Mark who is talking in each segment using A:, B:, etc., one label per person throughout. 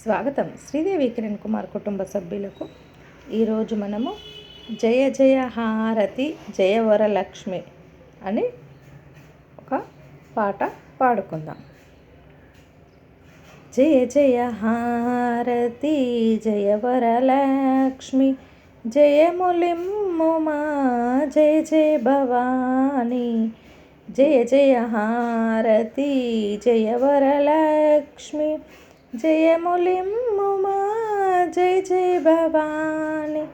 A: స్వాగతం శ్రీదేవి కిరణ్ కుమార్ కుటుంబ సభ్యులకు. ఈరోజు మనము జయ జయ హారతి జయ వరలక్ష్మి అని ఒక పాట పాడుకుందాం. జయ జయ హారతి జయ వరలక్ష్మి జయములిమ్ము మా జయ జయ భవానీ. జయ జయ హారతి జయ వరలక్ష్మి జయములిమ్ముమా జయ జయ భవాని.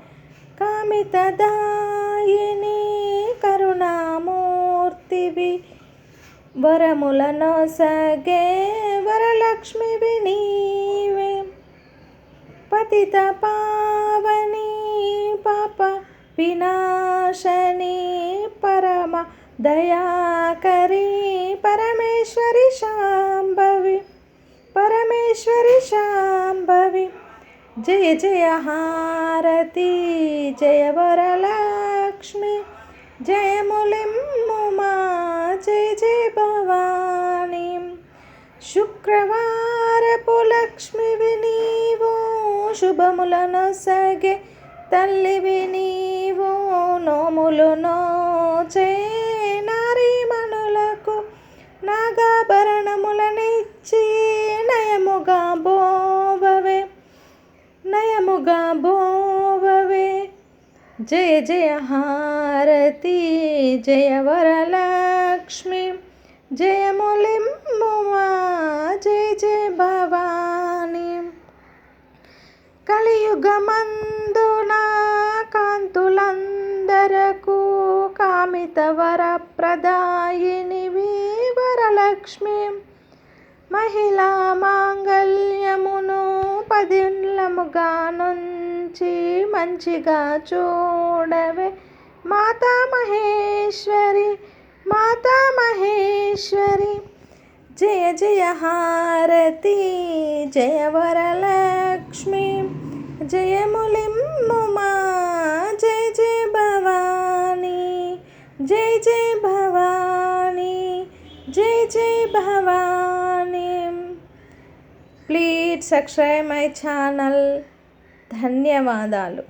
A: కామితదాయిని కరుణామూర్తివి. వరములను సగే వరలక్ష్మివి నీవే. పతిత పావని పాప వినాశని పరమ దయాకరి పరమేశ్వరి శాంభవి. పరమేశ్వరి శాంభవి జయ జయ హారతి జయ వరలక్ష్మి జయములిమ్ము మా జయ జయ భవాని శుక్రవారపు లక్ష్మివి నీవు శుభములను సగే తల్లివి నీవు నోములు నోచే నయముగా బోవవే జయ జయ హారతి జయ వరలక్ష్మి. జయములిమ్ము మా జయ జయ భవాని. కలియుగమందున కాంతులందరకు కామిత వరప్రదాయినివి వరలక్ష్మి. మహిళా మాంగళ్యమును పదిలముగా నుంచి మంచిగా చూడవే. మాతా మహేశ్వరి మాతా మహేశ్వరి జయ జయ హారతి జయ వరలక్ష్మి జయములిమ్ము మా జయ జయ భవానీ జయ జయ భవానీ జయ జయ Bhavani. Please subscribe my channel. ధన్యవాదాలు.